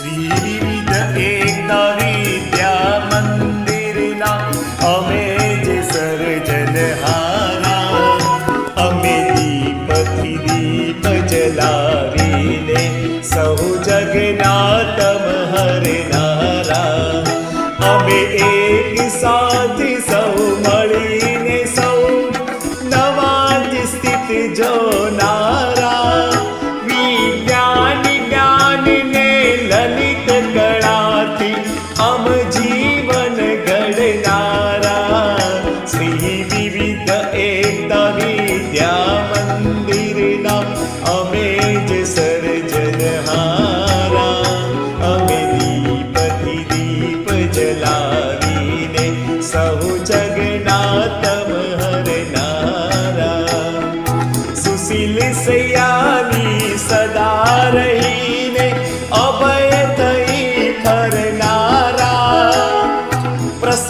શ્રી વિવિધ મંદિરના અમે જે સર્જનહારા અમે દીપથી દીપ જલાવીને સૌ જગન્નાથમ હરનારા અમે એક સાથે સૌ મળીને સૌ નવા સ્થિત અમ જીવન ઘડનારા શ્રી વિવિધ એકતા વિદ્યા મંદિરના અમે જ સર્જનહારા અમે દીપથી દીપ જલાવીને સૌ જગન્નાથમ હરનારા. સુશીલ સૈયાની સદા રહીને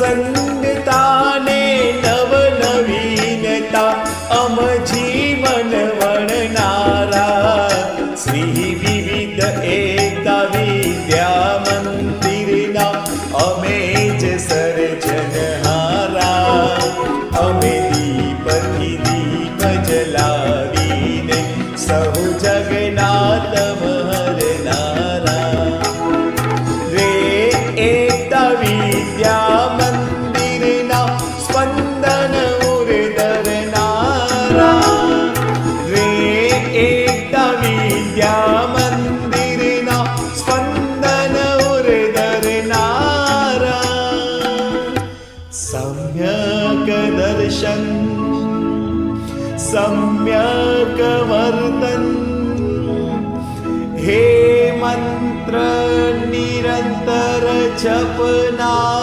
सङ्गता ने नवनवीनता अम जीवन वर्णनारा दर्शन् सम्यकवर्तन् हे मंत्र निरंतर जपना